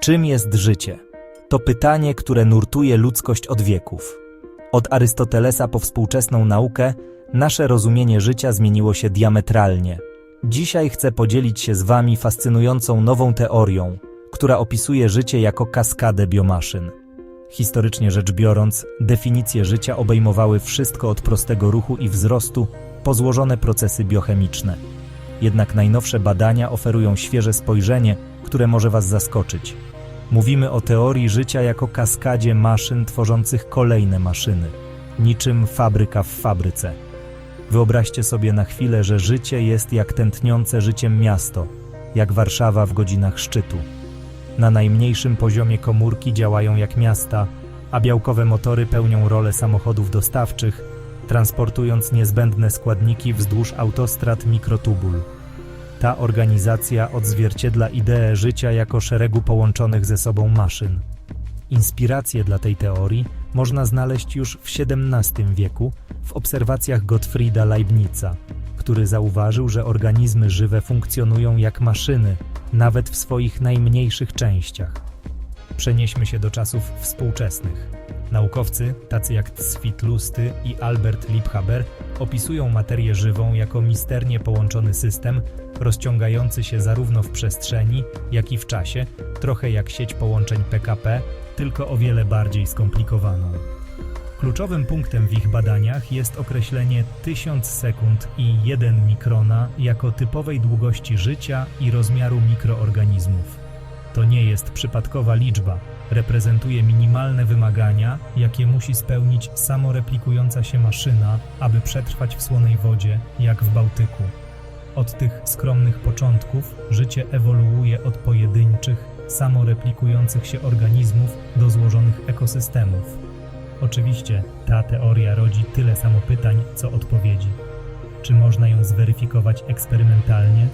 Czym jest życie? To pytanie, które nurtuje ludzkość od wieków. Od Arystotelesa po współczesną naukę nasze rozumienie życia zmieniło się diametralnie. Dzisiaj chcę podzielić się z Wami fascynującą nową teorią, która opisuje życie jako kaskadę biomaszyn. Historycznie rzecz biorąc, definicje życia obejmowały wszystko od prostego ruchu i wzrostu po złożone procesy biochemiczne. Jednak najnowsze badania oferują świeże spojrzenie, które może Was zaskoczyć. Mówimy o teorii życia jako kaskadzie maszyn tworzących kolejne maszyny, niczym fabryka w fabryce. Wyobraźcie sobie na chwilę, że życie jest jak tętniące życiem miasto, jak Warszawa w godzinach szczytu. Na najmniejszym poziomie komórki działają jak miasta, a białkowe motory pełnią rolę samochodów dostawczych, transportując niezbędne składniki wzdłuż autostrad mikrotubul. Ta organizacja odzwierciedla ideę życia jako szeregu połączonych ze sobą maszyn. Inspirację dla tej teorii można znaleźć już w XVII wieku w obserwacjach Gottfrieda Leibniza, który zauważył, że organizmy żywe funkcjonują jak maszyny, nawet w swoich najmniejszych częściach. Przenieśmy się do czasów współczesnych. Naukowcy, tacy jak Lusty i Albert Liebhaber, opisują materię żywą jako misternie połączony system, rozciągający się zarówno w przestrzeni, jak i w czasie, trochę jak sieć połączeń PKP, tylko o wiele bardziej skomplikowaną. Kluczowym punktem w ich badaniach jest określenie 1000 sekund i 1 mikrona jako typowej długości życia i rozmiaru mikroorganizmów. To nie jest przypadkowa liczba, reprezentuje minimalne wymagania, jakie musi spełnić samoreplikująca się maszyna, aby przetrwać w słonej wodzie, jak w Bałtyku. Od tych skromnych początków życie ewoluuje od pojedynczych, samoreplikujących się organizmów do złożonych ekosystemów. Oczywiście ta teoria rodzi tyle samo pytań, co odpowiedzi. Czy można ją zweryfikować eksperymentalnie?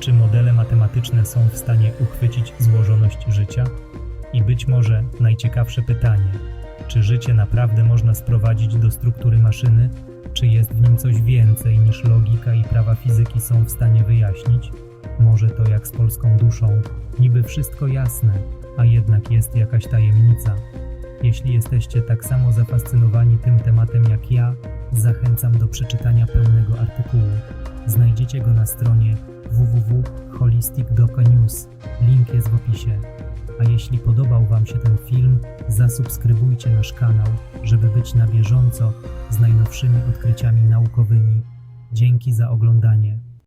Czy modele matematyczne są w stanie uchwycić złożoność życia? I być może najciekawsze pytanie: czy życie naprawdę można sprowadzić do struktury maszyny? Czy jest w nim coś więcej niż logika i prawa fizyki są w stanie wyjaśnić? Może to jak z polską duszą, niby wszystko jasne, a jednak jest jakaś tajemnica. Jeśli jesteście tak samo zafascynowani tym tematem jak ja, zachęcam do przeczytania pełnego artykułu. Znajdziecie go na stronie www.holistic.news. Link jest w opisie. A jeśli podobał Wam się ten film, zasubskrybujcie nasz kanał, żeby być na bieżąco z najnowszymi odkryciami naukowymi. Dzięki za oglądanie.